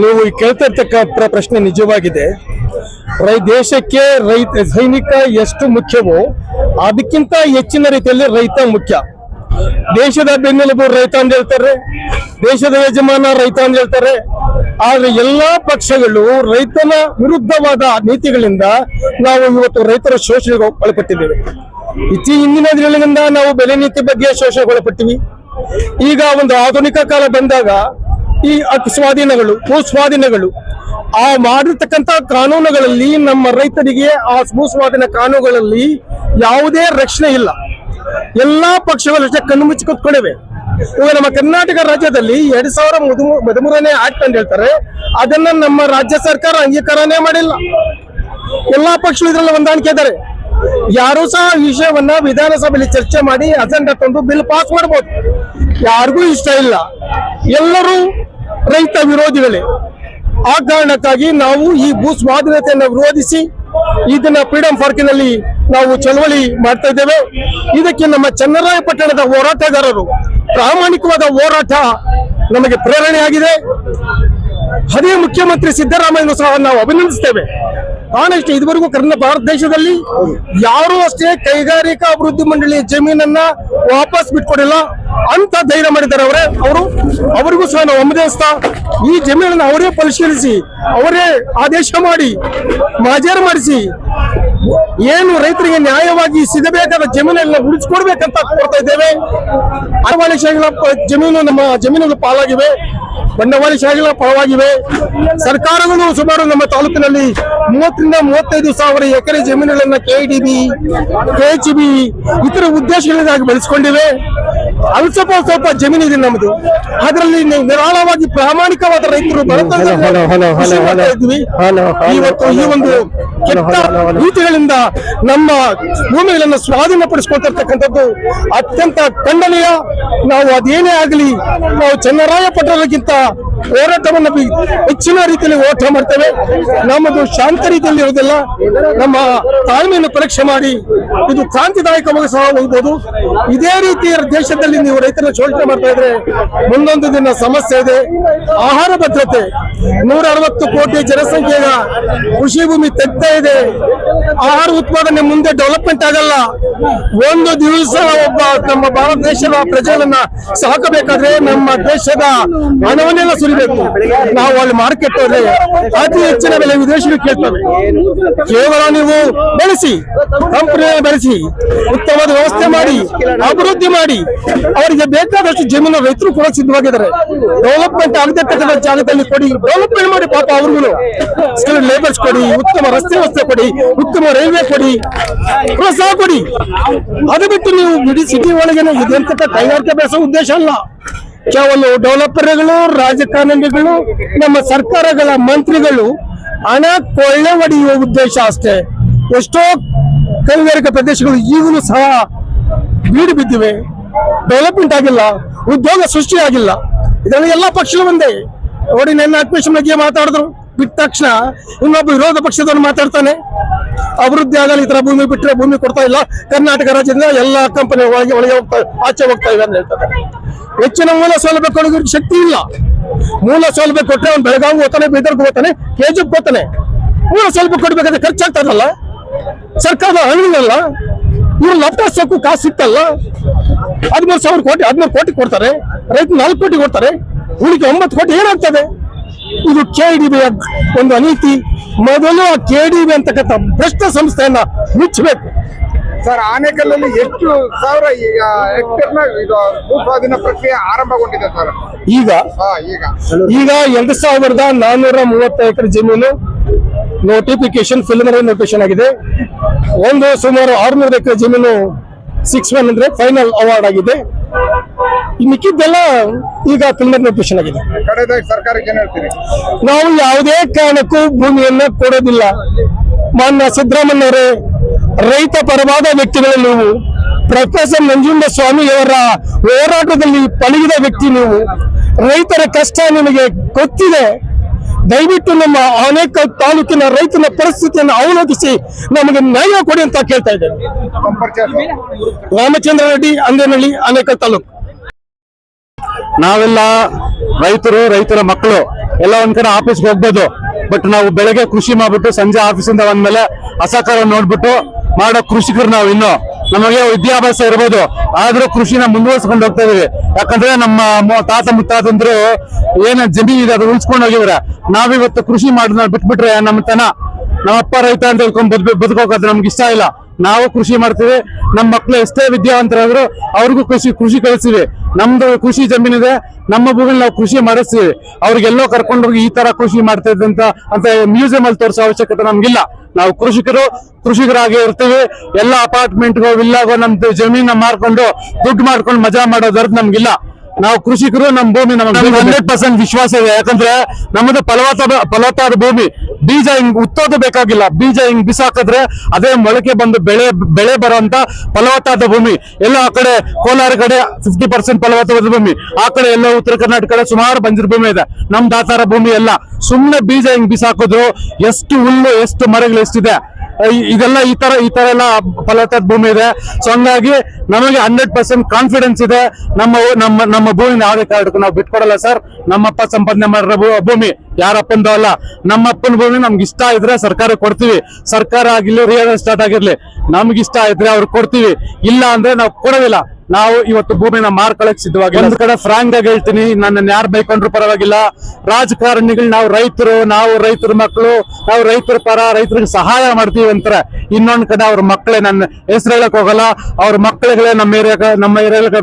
ನೀವು ಕೇಳ್ತಿರ್ತಕ್ಕ ಪ್ರಶ್ನೆ ನಿಜವಾಗಿದೆ. ರೈ ದೇಶಕ್ಕೆ ರೈತ ಸೈನಿಕ ಎಷ್ಟು ಮುಖ್ಯವೋ, ಅದಕ್ಕಿಂತ ಹೆಚ್ಚಿನ ರೀತಿಯಲ್ಲಿ ರೈತ ಮುಖ್ಯ. ದೇಶದ ಬೆನ್ನೆಲುಬು ರೈತ ಅಂತ ಹೇಳ್ತಾರೆ. ದೇಶದ ಯಜಮಾನ ರೈತ ಅಂತ ಹೇಳ್ತಾರೆ. ಆದ್ರೆ ಎಲ್ಲಾ ಪಕ್ಷಗಳು ರೈತನ ವಿರುದ್ಧವಾದ ನೀತಿಗಳಿಂದ ನಾವು ಇವತ್ತು ರೈತರ ಶೋಷಣೆಗೆ ಒಳಪಟ್ಟಿದ್ದೇವೆ. ಇತ್ತೀ ಹಿಂದಿನ ದಿನಗಳಿಂದ ನಾವು ಬೆಲೆ ನೀತಿ ಬಗ್ಗೆ ಶೋಷಣೆಗೆ ಒಳಪಟ್ಟಿವಿ. ಈಗ ಒಂದು ಆಧುನಿಕ ಕಾಲ ಬಂದಾಗ ಈ ಸ್ವಾಧೀನಗಳು, ಭೂ ಸ್ವಾಧೀನಗಳು, ಆ ಮಾಡಿರ್ತಕ್ಕಂಥ ಕಾನೂನುಗಳಲ್ಲಿ ನಮ್ಮ ರೈತರಿಗೆ ಆ ಭೂ ಸ್ವಾಧೀನ ಕಾನೂನುಗಳಲ್ಲಿ ಯಾವುದೇ ರಕ್ಷಣೆ ಇಲ್ಲ. ಎಲ್ಲಾ ಪಕ್ಷಗಳು ಅಷ್ಟೇ ಕಣ್ಣು ಮುಚ್ಚಿ ಕೂತ್ಕೊಂಡಿವೆ. ಇವಾಗ ನಮ್ಮ ಕರ್ನಾಟಕ ರಾಜ್ಯದಲ್ಲಿ ಎರಡ್ ಸಾವಿರ ಹದಿಮೂರನೇ ಆಕ್ಟ್ ಅಂತ ಹೇಳ್ತಾರೆ. ಅದನ್ನ ನಮ್ಮ ರಾಜ್ಯ ಸರ್ಕಾರ ಅಂಗೀಕಾರನೇ ಮಾಡಿಲ್ಲ. ಎಲ್ಲಾ ಪಕ್ಷಗಳು ಇದ್ರಲ್ಲಿ ಹೊಂದಾಣಿಕೆ ಇದ್ದಾರೆ. ಯಾರು ಸಹ ವಿಷಯವನ್ನ ವಿಧಾನಸಭೆಯಲ್ಲಿ ಚರ್ಚೆ ಮಾಡಿ ಅಜೆಂಡಾ ತಂದು ಬಿಲ್ ಪಾಸ್ ಮಾಡಬಹುದು ಯಾರಿಗೂ ಇಷ್ಟ ಇಲ್ಲ. ಎಲ್ಲರೂ ರೈತ ವಿರೋಧಿಗಳೇ, ಆ ಕಾರಣಕ್ಕಾಗಿ ನಾವು ಈ ಭೂ ಸ್ವಾಧೀನತೆಯನ್ನು ವಿರೋಧಿಸಿ ಇದನ್ನ ಫ್ರೀಡಂ ಪಾರ್ಕಿನಲ್ಲಿ ನಾವು ಚಳವಳಿ ಮಾಡ್ತಾ ಇದ್ದೇವೆ. ಇದಕ್ಕೆ ನಮ್ಮ ಚನ್ನರಾಯಪಟ್ಟಣದ ಹೋರಾಟಗಾರರು ಪ್ರಾಮಾಣಿಕವಾದ ಹೋರಾಟ ನಮಗೆ ಪ್ರೇರಣೆಯಾಗಿದೆ. ಅದೇ ಮುಖ್ಯಮಂತ್ರಿ ಸಿದ್ದರಾಮಯ್ಯನು ಸಹ ನಾವು ಅಭಿನಂದಿಸ್ತೇವೆ. ಇಷ್ಟು ಇದುವರೆಗೂ ಕರ್ನಾಟಕ ಭಾರತ ದೇಶದಲ್ಲಿ ಯಾರು ಅಷ್ಟೇ ಕೈಗಾರಿಕಾ ಅಭಿವೃದ್ಧಿ ಮಂಡಳಿ ಜಮೀನನ್ನ ವಾಪಸ್ ಬಿಟ್ಕೊಡಿಲ್ಲ ಅಂತ ಧೈರ್ಯ ಮಾಡಿದ್ದಾರೆ ಅವರೇ. ಅವರು, ಅವರಿಗೂ ಸಹ ನಾವು ಅನುಮೋದಿಸ್ತಾ ಈ ಜಮೀನನ್ನು ಅವರೇ ಪರಿಶೀಲಿಸಿ, ಅವರೇ ಆದೇಶ ಮಾಡಿ ಮಾಜೇರು ಮಾಡಿಸಿ ಏನು ರೈತರಿಗೆ ನ್ಯಾಯವಾಗಿ ಸಿಗಬೇಕಾದ ಜಮೀನೆಲ್ಲ ಉಳಿಸ್ಕೊಡ್ಬೇಕಂತ ಕೊಡ್ತಾ ಇದ್ದೇವೆ. ಅಡವಾಳಿ ಶಾಹಿಗಳ ಪ- ಜಮೀನು ನಮ್ಮ ಜಮೀನುಗಳು ಪಾಲಾಗಿವೆ. ಬಂಡವಾಳ ಶಾಹಿಗಳ ಪಾಲಾಗಿವೆ ಸರ್ಕಾರಗಳು ಸುಮಾರು ನಮ್ಮ ತಾಲೂಕಿನಲ್ಲಿ ಮೂವತ್ತರಿಂದ ಮೂವತ್ತೈದು ಸಾವಿರ ಎಕರೆ ಜಮೀನುಗಳನ್ನ ಕೆಡಿಬಿ ಕೆಎಚ್ಬಿ ಇತರ ಉದ್ದೇಶಗಳಿಗಾಗಿ ಬೆಳೆಸ್ಕೊಂಡಿವೆ. ಅಲ್ಲಿ ಸ್ವಲ್ಪ ಜಮೀನು ಇದೆ ನಮ್ಮದು ಅದರಲ್ಲಿ ನೀವು ನಿರಾಳವಾಗಿ ಪ್ರಾಮಾಣಿಕವಾದ ರೈತರು. ಇದ್ವಿ ಇವತ್ತು ಈ ಒಂದು ಕೆಟ್ಟ. ನೀತಿಗಳಿಂದ ನಮ್ಮ ಭೂಮಿಗಳನ್ನು ಸ್ವಾಧೀನಪಡಿಸ್ಕೊಳ್ತಿರ್ತಕ್ಕಂಥದ್ದು ಅತ್ಯಂತ ಖಂಡನೀಯ. ನಾವು ಅದೇನೇ ಆಗಲಿ ನಾವು ಚನ್ನರಾಯಪಟ್ಟಣಕ್ಕಿಂತ ಹೋರಾಟವನ್ನು ಬಿ- ಹೆಚ್ಚಿನ ರೀತಿಯಲ್ಲಿ ಹೋರಾಟ ಮಾಡ್ತೇವೆ. ನಮ್ಮದು ಶಾಂತ ರೀತಿಯಲ್ಲಿ ಇರುವುದಿಲ್ಲ. ನಮ್ಮ ತಾಳ್ಮೆಯನ್ನು ಪರೀಕ್ಷೆ ಮಾಡಿ ಇದು ಕ್ರಾಂತಿದಾಯಕವಾಗಿ ಸಹ ಹೋಗ್ಬೋದು. ಇದೇ ರೀತಿಯ ದೇಶದಲ್ಲಿ ನೀವು ರೈತರ ಶೋಷಣೆ ಮಾಡ್ತಾ ಇದ್ರೆ ಮುಂದೊಂದು ದಿನ ಸಮಸ್ಯೆ ಇದೆ. ಆಹಾರ ಭದ್ರತೆ. ನೂರ ಅರವತ್ತು ಕೋಟಿ ಜನಸಂಖ್ಯೆಯ ಕೃಷಿ ಭೂಮಿ ತೆಗ್ತಾ ಇದೆ. ಆಹಾರ ಉತ್ಪಾದನೆ ಮುಂದೆ ಡೆವಲಪ್ಮೆಂಟ್ ಆಗಲ್ಲ. ಒಂದು ದಿವಸ ಒಬ್ಬ ನಮ್ಮ ಭಾರತ ದೇಶದ ಪ್ರಜೆಗಳನ್ನ ಸಾಕಬೇಕಾದ್ರೆ ನಮ್ಮ ದೇಶದ ಹಣವನ್ನೆಲ್ಲ ಸುರಿಬೇಕು. ನಾವು ಅಲ್ಲಿ ಮಾರ್ಕೆಟ್ ಹೋದ್ರೆ ಅತಿ ಹೆಚ್ಚಿನ ಬೆಲೆ ವಿದೇಶಿಗೆ ಕೇಳ್ತವೆ ಕೇವಲ ನೀವು ಬೆಳೆಸಿ ಕಂಪನಿಯನ್ನು ಬೆಳೆಸಿ, ಉತ್ತಮವಾದ ವ್ಯವಸ್ಥೆ ಮಾಡಿ, ಅಭಿವೃದ್ಧಿ ಮಾಡಿ ಅವರಿಗೆ ಬೇಕಾದಷ್ಟು ಜಮೀನು ರೈತರು ಕೂಡ ಸಿದ್ಧವಾಗಿದ್ದಾರೆ. ಡೆವಲಪ್ಮೆಂಟ್ ಆಗದಿರ್ತಕ್ಕಂಥ ಜಾಗದಲ್ಲಿ ಕೊಡಿ. ಡೆವಲಪ್ಮೆಂಟ್ ಮಾಡಿ ಪಾಪ ಅವ್ರಿಗೂ ಸ್ಕಿಲ್ಡ್ ಲೇಬರ್ಸ್ ಕೊಡಿ, ಉತ್ತಮ ರಸ್ತೆ ವ್ಯವಸ್ಥೆ ಕೊಡಿ, ಉತ್ತಮ ರೈಲ್ವೆ ಕೊಡಿ. ಪ್ರೋತ್ಸಾಹ ಕೊಡಿ. ಅದು ಬಿಟ್ಟು ನೀವು ಇಡೀ ಸಿಟಿ ಒಳಗೆ ಇದೆಂತ ಕೈಗಾರಿಕೆ ಬೆಳೆಸೋ ಉದ್ದೇಶ ಅಲ್ಲ. ಕೇವಲ ಡೆವಲಪರ್ಗಳು ರಾಜಕಾರಣಿಗಳು, ನಮ್ಮ ಸರ್ಕಾರಗಳ ಮಂತ್ರಿಗಳು ಹಣ ಕೊಳ್ಳೆ ಹೊಡೆಯುವ ಉದ್ದೇಶ ಅಷ್ಟೇ. ಎಷ್ಟೋ ಕೈಗಾರಿಕಾ ಪ್ರದೇಶಗಳು ಈಗಲೂ ಸಹ ಬೀಡು ಬಿದ್ದಿವೆ. ಡೆವಲಪ್ಮೆಂಟ್ ಆಗಿಲ್ಲ, ಉದ್ಯೋಗ ಸೃಷ್ಟಿ ಆಗಿಲ್ಲ. ಇದರಲ್ಲಿ ಎಲ್ಲ ಪಕ್ಷಗಳು ಒಂದೇ. ನೋಡಿ, ನನ್ನ ಅಡ್ಮಿಷನ್ ಬಗ್ಗೆ ಮಾತಾಡಿದ್ರು. ಬಿಟ್ಟ ತಕ್ಷಣ ಇನ್ನೊಬ್ಬ ವಿರೋಧ ಪಕ್ಷದವ್ರು ಮಾತಾಡ್ತಾನೆ. ಅಭಿವೃದ್ಧಿ ಆಗಲಿ ಇತರ ತರ ಭೂಮಿ ಬಿಟ್ಟರೆ ಭೂಮಿ ಕೊಡ್ತಾ ಇಲ್ಲ. ಕರ್ನಾಟಕ ರಾಜ್ಯದಿಂದ ಎಲ್ಲಾ ಕಂಪನಿ ಒಳಗೆ ಒಳಗೆ ಹೋಗ್ತಾ, ಆಚೆ ಹೋಗ್ತಾ ಇವೆ ಅಂತ ಹೇಳ್ತಾರೆ. ಹೆಚ್ಚಿನ ಮೂಲ ಸೌಲಭ್ಯ ಕೊಡೋದಕ್ಕೆ ಶಕ್ತಿ ಇಲ್ಲ. ಮೂಲ ಸೌಲಭ್ಯ ಕೊಟ್ಟರೆ ಅವ್ನು ಬೆಳಗಾವಿ ಹೋಗ್ತಾನೆ, ಬೀದರ್ಗೆ ಹೋಗ್ತಾನೆ, ಕೆಜಿಗೆ ಹೋಗ್ತಾನೆ. ಮೂಲ ಸೌಲಭ್ಯ ಕೊಡ್ಬೇಕಾದ್ರೆ ಖರ್ಚಾಗ್ತದಲ್ಲ ಸರ್ಕಾರದ ಹಣ್ಣಿನಲ್ಲ ಇವ್ರು ಲಪ್ಟಾಸ್ ಸಾಕು ಕಾಸು ಸಿಕ್ತಲ್ಲ ಹದಿಮೂರು ಸಾವಿರ ಕೋಟಿ ಹದಿಮೂರು ಕೋಟಿ ಕೊಡ್ತಾರೆ. ರೈತ ನಾಲ್ಕು ಕೋಟಿ ಕೊಡ್ತಾರೆ. ಉಳಿಕೆ ಒಂಬತ್ತು ಕೋಟಿ ಏನಾಗ್ತದೆ? ಇದು ಕೆಡಿಬಿ ಒಂದು ಅನೀತಿ. ಮೊದಲು ಆ ಕೆಡಿಬಿ ಅಂತಕ್ಕಂಥ ಭ್ರಷ್ಟ ಸಂಸ್ಥೆಯನ್ನ ಮುಚ್ಚಬೇಕು. ಸರ್ ಆನೆಕಲ್ಲಲ್ಲಿ ಎಷ್ಟು ಸಾವಿರ ಈಗ ಹೆಕ್ಟರ್ನ ಇದು ಭೂ ಸ್ವಾಧೀನ ಪ್ರಕ್ರಿಯೆ ಆರಂಭಗೊಂಡಿದೆ ಸರ್? ಈಗ? ಹಾ ಈಗ. ಈಗ ಎರಡು ಸಾವಿರದ ನಾನ್ನೂರ ಮೂವತ್ತ ಎಕರೆ ಜಮೀನು ನೋಟಿಫಿಕೇಶನ್ ಫಿಲ್ಮರಿ ನೋಟಿಫಿಕೇಶನ್ ಆಗಿದೆ. ಒಂದು ಸುಮಾರು ಆರುನೂರು ಎಕರೆ ಜಮೀನು ಸಿಕ್ಸ್ ಒನ್ ಅಂದ್ರೆ ಫೈನಲ್ ಅವಾರ್ಡ್ ಆಗಿದೆ. ಮಿಕ್ಕಿದ್ದೆಲ್ಲ ಈಗ ತುಂಬ ನೋಟಿಫಿಕೇಶನ್ ಆಗಿದೆ. ಕಡೆದಾಗಿ ಸರ್ಕಾರಕ್ಕೆ ಏನ್ ಹೇಳ್ತೀರಿ? ನಾವು ಯಾವುದೇ ಕಾರಣಕ್ಕೂ ಭೂಮಿಯನ್ನ ಕೊಡೋದಿಲ್ಲ. ಮಾನ್ಯ ಸಿದ್ದರಾಮಯ್ಯವರೇ ರೈತ ಪರವಾದ ವ್ಯಕ್ತಿಗಳು ನೀವು. ಪ್ರೊಫೆಸರ್ ನಂಜುಂಡ ಸ್ವಾಮಿಯವರ ಹೋರಾಟದಲ್ಲಿ ಪಳಗಿದ ವ್ಯಕ್ತಿ ನೀವು. ರೈತರ ಕಷ್ಟ ನಿಮಗೆ ಗೊತ್ತಿದೆ. ದಯವಿಟ್ಟು ನಮ್ಮ ಅನೇಕ ತಾಲೂಕಿನ ರೈತನ ಪರಿಸ್ಥಿತಿಯನ್ನು ಅವಲೋಕಿಸಿ ನಮಗೆ ನ್ಯಾಯ ಕೊಡಿ ಅಂತ ಕೇಳ್ತಾ ಇದ್ದೇವೆ ರಾಮಚಂದ್ರ ರೆಡ್ಡಿ ಅಂದೇನಹಳ್ಳಿ ಅನೇಕ ತಾಲೂಕು. ನಾವೆಲ್ಲ ರೈತರು, ರೈತರ ಮಕ್ಕಳು ಎಲ್ಲ ಒಂದ್ ಕಡೆ ಆಫೀಸ್ಗೆ ಹೋಗ್ಬೋದು. ಬಟ್ ನಾವು ಬೆಳಗ್ಗೆ ಕೃಷಿ ಮಾಡ್ಬಿಟ್ಟು ಸಂಜೆ ಆಫೀಸಿಂದ ಬಂದ್ಮೇಲೆ ಅಸಹಕಾರ ನೋಡ್ಬಿಟ್ಟು ಮಾಡೋ ಕೃಷಿಕರು ನಾವು ಇನ್ನು ನಮಗೆ ವಿದ್ಯಾಭ್ಯಾಸ ಇರ್ಬೋದು. ಆದ್ರೂ ಕೃಷಿನ ಮುಂದುವರ್ಸ್ಕೊಂಡು ಹೋಗ್ತಾ ಇದೀವಿ. ಯಾಕಂದ್ರೆ ನಮ್ಮ ತಾತ ಮುತ್ತಾತಂದ್ರು ಏನ ಜಮೀನ್ ಇದೆ ಅದು ಉಳಿಸ್ಕೊಂಡು ಹೋಗಿವ್ರೆ. ನಾವಿವತ್ತು ಕೃಷಿ ಮಾಡೋದನ್ನ ಬಿಟ್ಬಿಟ್ರೆ ನಮ್ಮ ತನ. ನಮ್ಮಪ್ಪ ರೈತ ಅಂತ ಹೇಳ್ಕೊಂಡು ಬದ್ ಬದುಕೋಕೋದು ನಮ್ಗೆ ಇಷ್ಟ ಇಲ್ಲ. ನಾವು ಕೃಷಿ ಮಾಡ್ತೀವಿ. ನಮ್ಮ ಮಕ್ಳು ಎಷ್ಟೇ ವಿದ್ಯಾವಂತರಾದ್ರು ಅವ್ರಿಗೂ ಕೃಷಿ ಕೃಷಿ ಕಳಿಸ್ತೀವಿ ನಮ್ದು ಕೃಷಿ ಜಮೀನಿದೆ ನಮ್ಮ ಭೂಮಿಲಿ ನಾವು ಕೃಷಿ ಮಾಡಿಸ್ತೀವಿ. ಅವ್ರಿಗೆಲ್ಲೋ ಕರ್ಕೊಂಡೋಗಿ ಈ ತರ ಕೃಷಿ ಮಾಡ್ತಾ ಇದ್ದಂತ, ಅಂತ ಮ್ಯೂಸಿಯಂ ಅಲ್ಲಿ ತೋರಿಸೋ ಅವಶ್ಯಕತೆ ನಮ್ಗಿಲ್ಲ. ನಾವು ಕೃಷಿಕರು ಕೃಷಿಕರಾಗಿ ಇರ್ತೀವಿ. ಎಲ್ಲ ಅಪಾರ್ಟ್ಮೆಂಟ್ಗೋ ವಿಲ್ಲಾಗೋ ನಮ್ದು ಜಮೀನ ಮಾರ್ಕೊಂಡು ದುಡ್ಡು ಮಾಡ್ಕೊಂಡು ಮಜಾ ಮಾಡೋದ್ರದ್ದು ನಮ್ಗಿಲ್ಲ. ನಾವು ಕೃಷಿಕರು ನಮ್ಮ ಭೂಮಿ ನಮಗೆ ಹಂಡ್ರೆಡ್ ಪರ್ಸೆಂಟ್ ವಿಶ್ವಾಸ ಇದೆ. ಯಾಕಂದ್ರೆ ನಮ್ಮದು ಫಲವತ್ತಾದ ಫಲವತ್ತಾದ ಭೂಮಿ. ಬೀಜ ಹಿಂಗ್ ಉತ್ತೋದು ಬೇಕಾಗಿಲ್ಲ. ಬೀಜ ಹಿಂಗ್ ಬಿಸಾಕಿದ್ರೆ ಅದೇ ಮೊಳಕೆ ಬಂದು ಬೆಳೆ ಬೆಳೆ ಬರುವಂತ ಫಲವತ್ತಾದ ಭೂಮಿ. ಎಲ್ಲ ಆ ಕಡೆ ಕೋಲಾರ ಕಡೆ ಫಿಫ್ಟಿ ಪರ್ಸೆಂಟ್ ಫಲವತ್ತಾದ ಭೂಮಿ. ಆ ಕಡೆ ಎಲ್ಲ ಉತ್ತರ ಕರ್ನಾಟಕ ಕಡೆ ಸುಮಾರು ಬಂಜರು ಭೂಮಿ ಇದೆ. ನಮ್ ದಾತಾರ ಭೂಮಿ ಎಲ್ಲ. ಸುಮ್ಮನೆ ಬೀಜ ಹಿಂಗ್ ಬಿಸಾಕಿದ್ರು ಎಷ್ಟು ಹುಲ್ಲು ಎಷ್ಟು ಮರಗಳು ಎಷ್ಟಿದೆ. ಇದೆಲ್ಲ ಈ ತರ ಈ ತರ ಎಲ್ಲ ಫಲವತ್ತಾದ ಭೂಮಿ ಇದೆ. ಸೊ ಹಂಗಾಗಿ ನಮಗೆ ಹಂಡ್ರೆಡ್ ಪರ್ಸೆಂಟ್ ಕಾನ್ಫಿಡೆನ್ಸ್ ಇದೆ. ನಮ್ಮ ನಮ್ಮ ನಮ್ಮ ಭೂಮಿನ ಯಾವುದೇ ಕಾರಣಕ್ಕೂ ನಾವು ಬಿಟ್ಕೊಡಲ್ಲ ಸರ್ ನಮ್ಮಪ್ಪ ಸಂಪಾದನೆ ಮಾಡಿರೋ ಭೂಮಿ. ಯಾರಪ್ಪಂದು ಅಲ್ಲ ನಮ್ಮಪ್ಪನ ಭೂಮಿ ನಮ್ಗೆ ಇಷ್ಟ ಇದ್ರೆ ಸರ್ಕಾರ ಕೊಡ್ತೀವಿ. ಸರ್ಕಾರ ಆಗಿರ್ಲಿ ರಿಯಲ್ ಎಸ್ಟೇಟ್ ಆಗಿರ್ಲಿ, ನಮ್ಗೆ ಇಷ್ಟ ಇದ್ರೆ ಅವ್ರು ಕೊಡ್ತೀವಿ. ಇಲ್ಲ ಅಂದ್ರೆ ನಾವು ಕೊಡೋದಿಲ್ಲ. ನಾವು ಇವತ್ತು ಭೂಮಿನ ಮಾರ್ಕೊಳಕ್ ಸಿದ್ಧವಾಗಿಲ್ಲ. ಒಂದ್ ಕಡೆ ಫ್ರಾಂಕ್ ಆಗಿ ಹೇಳ್ತೀನಿ ನನ್ನ ಯಾರು ಬೈಕೊಂಡ್ರು ಪರವಾಗಿಲ್ಲ. ರಾಜಕಾರಣಿಗಳು, ನಾವು ರೈತರು, ನಾವು ರೈತರ ಮಕ್ಕಳು, ನಾವು ರೈತರ ಪರ ರೈತರಿಗೆ ಸಹಾಯ ಮಾಡ್ತೀವಿ ಅಂತಾರೆ. ಇನ್ನೊಂದ್ ಕಡೆ ಅವ್ರ ಮಕ್ಕಳೇ ನನ್ನ ಹೆಸರು ಹೇಳಕ್ ಹೋಗಲ್ಲ. ಅವ್ರ ಮಕ್ಕಳುಗಳೇ ನಮ್ಮ ಏರಿಯಾಗ ನಮ್ಮ ಏರಿಯಾಗ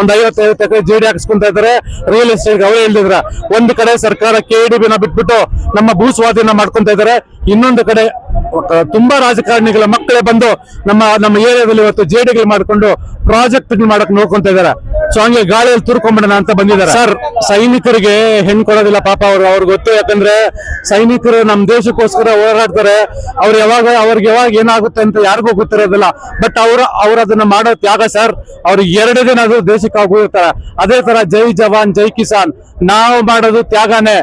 ಒಂದ್ ಐವತ್ತೈವತ್ತು ಎಕರೆ ಜೇಡಿ ಹಾಕಿಸ್ಕೊಂತ ಇದಾರೆ. ರಿಯಲ್ ಎಸ್ಟೇಟ್ ಅವರೇ ಹೇಳಿದ್ರ ಒಂದ್ ಕಡೆ ಸರ್ಕಾರ ಕೆ ನ ಬಿಟ್ಬಿಟ್ಟು ನಮ್ಮ ಭೂ ಸ್ವಾಧೀನ ಮಾಡ್ಕೊಂತ ಇದಾರೆ. ಇನ್ನೊಂದು ಕಡೆ ತುಂಬಾ ರಾಜಕಾರಣಿಗಳ ಮಕ್ಕಳೇ ಬಂದು ನಮ್ಮ ನಮ್ಮ ಏರಿಯಾದಲ್ಲಿ ಇವತ್ತು ಜೇಡಿಗಳು ಮಾಡ್ಕೊಂಡು ಪ್ರಾಜೆಕ್ಟ್ ಮಾಡಕ್ ನೋಡ್ಕೊಂತ ಇದಾರೆ ಸೊ ಹಂಗೆ ಗಾಳಿಯಲ್ಲಿ ತುರ್ಕೊಂಡ್ಬಿಡೋಣ ಅಂತ ಬಂದಿದ್ದಾರೆ. ಸರ್ ಸೈನಿಕರಿಗೆ ಹೆಣ್ ಕೊಡೋದಿಲ್ಲ ಪಾಪ ಅವ್ರು. ಅವ್ರಿಗೆ ಗೊತ್ತು, ಯಾಕಂದ್ರೆ ಸೈನಿಕರು ನಮ್ಮ ದೇಶಕ್ಕೋಸ್ಕರ ಹೋರಾಡ್ತಾರೆ. ಅವ್ರು ಯಾವಾಗ, ಅವ್ರಿಗೆ ಯಾವಾಗ ಏನಾಗುತ್ತೆ ಅಂತ ಯಾರಿಗೂ ಗೊತ್ತಿರೋದಿಲ್ಲ. ಬಟ್ ಅವ್ರ, ಅವ್ರು ಅದನ್ನ ಮಾಡೋ ತ್ಯಾಗ ಸರ್ ಅವ್ರಿಗೆ ಎರಡು ದಿನ ಅದು ದೇಶಕ್ಕೆ ಹೋಗಿರ್ತಾರೆ ಅದೇ ತರ ಜೈ ಜವಾನ್, ಜೈ ಕಿಸಾನ್. ನಾವು ಮಾಡೋದು ತ್ಯಾಗನೇ.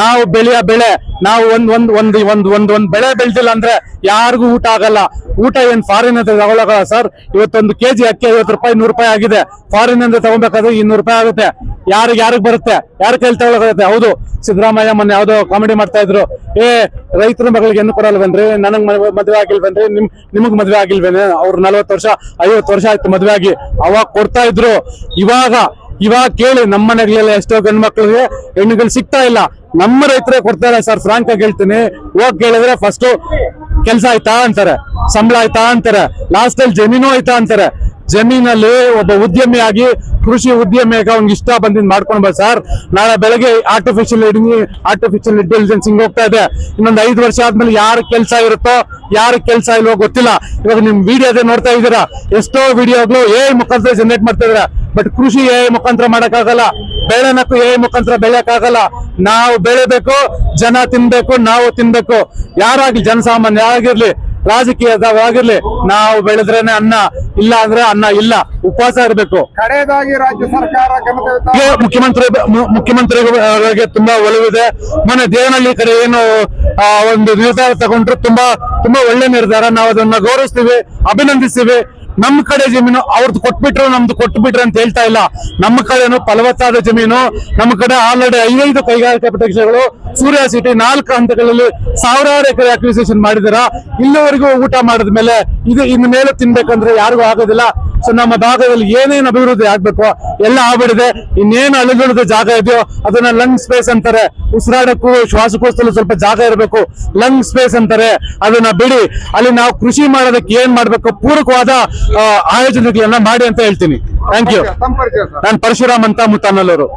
ನಾವು ಬೆಳೆಯ ಬೆಳೆ. ನಾವು ಒಂದ್ ಒಂದ್ ಒಂದ್ ಒಂದ್ ಒಂದ್ ಒಂದ್ ಬೆಳೆ ಬೆಳೆದಿಲ್ಲ ಅಂದ್ರೆ ಯಾರಿಗೂ ಊಟ ಆಗಲ್ಲ. ಊಟ ಏನ್ ಫಾರಿನ್ ಅಂತ ತಗೊಳಕಲ್ಲ ಸರ್ ಇವತ್ತೊಂದು ಕೆಜಿ ಅಕ್ಕಿ ಐವತ್ತು ರೂಪಾಯಿ, ನೂರು ರೂಪಾಯಿ ಆಗಿದೆ. ಫಾರಿನ್ ಅಂತ ತಗೊಬೇಕಾದ್ರೆ ಇನ್ನೂರು ರೂಪಾಯಿ ಆಗುತ್ತೆ. ಯಾರಿಗೆ ಯಾರಿಗೆ ಬರುತ್ತೆ? ಯಾರ ಕೈಲಿ ತಗೊಳಕಾಗುತ್ತೆ ಹೌದು. ಸಿದ್ದರಾಮಯ್ಯ ಮೊನ್ನೆ ಯಾವ್ದೋ ಕಾಮಿಡಿ ಮಾಡ್ತಾ ಇದ್ರು. ಏ, ರೈತರ ಮಗಳಿಗೆ ಹೆಣ್ಣು ಕೊಡಲ್ವೇನ್ರಿ? ನನಗ್ ಮದ್ವೆ ಆಗಿಲ್ವೇನ್ರಿ? ನಿಮ್, ನಿಮಗ್ ಮದ್ವೆ ಆಗಿಲ್ವೇನೆ? ಅವ್ರು ನಲ್ವತ್ತು ವರ್ಷ, ಐವತ್ತು ವರ್ಷ ಆಯ್ತು ಮದ್ವೆ ಆಗಿ. ಅವಾಗ ಕೊಡ್ತಾ ಇದ್ರು. ಇವಾಗ ಇವಾಗ ಕೇಳಿ, ನಮ್ಮ ಮನೆಗಳೆಲ್ಲ ಎಷ್ಟೋ ಗಂಡು ಮಕ್ಕಳಿಗೆ ಹೆಣ್ಣುಗಳು ಸಿಗ್ತಾ ಇಲ್ಲ. ನಮ್ಮ ರೈತರೇ ಕೊಡ್ತಾರೆ ಸರ್ ಫ್ರಾಂಕ್ ಆಗಿ ಹೇಳ್ತೀನಿ. ಹೋಗ್ ಕೇಳಿದ್ರೆ ಫಸ್ಟ್ ಕೆಲ್ಸ ಆಯ್ತಾ ಅಂತಾರೆ. ಸಂಬಳ ಆಯ್ತಾ ಅಂತಾರೆ. ಲಾಸ್ಟ್ ಅಲ್ಲಿ ಜಮೀನು ಆಯ್ತಾ ಅಂತಾರೆ. ಜಮೀನಲ್ಲಿ ಒಬ್ಬ ಉದ್ಯಮಿಯಾಗಿ ಕೃಷಿ ಉದ್ಯಮಿಯಾಗಿ ಅವ್ನಿಗೆ ಇಷ್ಟ ಬಂದಿದ್ ಮಾಡ್ಕೊಂಡ್ ಸರ್. ನಾಳೆ ಬೆಳಗ್ಗೆ ಆರ್ಟಿಫಿಷಿಯಲ್ ಆರ್ಟಿಫಿಷಿಯಲ್ ಇಂಟೆಲಿಜೆನ್ಸ್ ಹಿಂಗ್ ಹೋಗ್ತಾ ಇದೆ. ಇನ್ನೊಂದ್ ಐದು ವರ್ಷ ಆದ್ಮೇಲೆ ಯಾರ ಕೆಲಸ ಇರುತ್ತೋ, ಯಾರ ಕೆಲಸ ಇಲ್ವೋ ಗೊತ್ತಿಲ್ಲ. ಇವಾಗ ನಿಮ್ ವಿಡಿಯೋದೇ ನೋಡ್ತಾ ಇದ್ದೀರಾ? ಎಷ್ಟೋ ವಿಡಿಯೋಗಳು ಏ ಮುಖಾಂತರ ಜನರೇಟ್ ಮಾಡ್ತಾ ಇದಾರೆ ಬಟ್ ಕೃಷಿ ಎ ಮುಖಾಂತರ ಮಾಡಕ್ಕಾಗಲ್ಲ. ಬೆಳೆನಕ್ಕೂ ಎ ಮುಖಾಂತರ ಬೆಳೆಯಕ್ಕಾಗಲ್ಲ. ನಾವು ಬೆಳೆಬೇಕು ಜನ ತಿನ್ಬೇಕು ನಾವು ತಿನ್ಬೇಕು. ಯಾರಾಗ್ಲಿ ಜನಸಾಮಾನ್ಯ ಆಗಿರ್ಲಿ ರಾಜಕೀಯದಾಗಿರ್ಲಿ ನಾವು ಬೆಳೆದ್ರೇನೆ ಅನ್ನ ಇಲ್ಲ ಅಂದ್ರೆ ಅನ್ನ ಇಲ್ಲ. ಉಪವಾಸ ಇರಬೇಕು. ಕಡೆಯದಾಗಿ ರಾಜ್ಯ ಸರ್ಕಾರ ಮುಖ್ಯಮಂತ್ರಿ ಮುಖ್ಯಮಂತ್ರಿಗಳಿಗೆ ತುಂಬಾ ಒಲವಿದೆ. ಮೊನ್ನೆ ದೇವನಹಳ್ಳಿ ಕಡೆ ಏನು ಒಂದು ನಿರ್ಧಾರ ತಗೊಂಡ್ರು ತುಂಬಾ ತುಂಬಾ ಒಳ್ಳೆ ನಿರ್ಧಾರ. ನಾವು ಅದನ್ನ ಗೌರವಿಸ್ತೀವಿ ಅಭಿನಂದಿಸ್ತೀವಿ. ನಮ್ಮ ಕಡೆ ಜಮೀನು ಅವ್ರದ್ದು ಕೊಟ್ಬಿಟ್ರು, ನಮ್ದು ಕೊಟ್ಬಿಟ್ರು ಅಂತ ಹೇಳ್ತಾ ಇಲ್ಲ. ನಮ್ಮ ಕಡೆನು ಫಲವತ್ತಾದ ಜಮೀನು, ನಮ್ಮ ಕಡೆ ಆಲ್ರೆಡಿ ಐದೈದು ಕೈಗಾರಿಕಾ ಪ್ರದೇಶಗಳು ಸೂರ್ಯ ಸಿಟಿ ನಾಲ್ಕು ಹಂತಗಳಲ್ಲಿ ಸಾವಿರಾರು ಎಕರೆ ಅಕ್ವಿಸೇಷನ್ ಮಾಡಿದಾರ ಇಲ್ಲಿವರೆಗೂ ಊಟ ಮಾಡಿದ ಮೇಲೆ ಇದು ಇನ್ನು ಮೇಲೆ ತಿನ್ಬೇಕಂದ್ರೆ ಯಾರಿಗೂ ಆಗೋದಿಲ್ಲ. ಸೊ ನಮ್ಮ ಭಾಗದಲ್ಲಿ ಏನೇನು ಅಭಿವೃದ್ಧಿ ಆಗ್ಬೇಕು ಎಲ್ಲ ಆಗ್ಬಿಡಿದೆ ಇನ್ನೇನು ಅಳಿದುಳಿದ ಜಾಗ ಇದೆಯೋ ಅದನ್ನ ಲಂಗ್ ಸ್ಪೇಸ್ ಅಂತಾರೆ. ಉಸಿರಾಡಕ್ಕೂ ಶ್ವಾಸಕೋಶದಲ್ಲೂ ಸ್ವಲ್ಪ ಜಾಗ ಇರಬೇಕು. ಲಂಗ್ ಸ್ಪೇಸ್ ಅಂತಾರೆ. ಅದನ್ನ ಬಿಡಿ. ಅಲ್ಲಿ ನಾವು ಕೃಷಿ ಮಾಡೋದಕ್ಕೆ ಏನ್ ಮಾಡ್ಬೇಕು? ಪೂರಕವಾದ ಆಯೋಜನೆಗಳನ್ನ ಮಾಡಿ ಅಂತ ಹೇಳ್ತೀನಿ. ಥ್ಯಾಂಕ್ ಯು ನಾನು ಪರಶುರಾಮ್ ಅಂತ ಮುತ್ತಾನಲ್ಲೂರು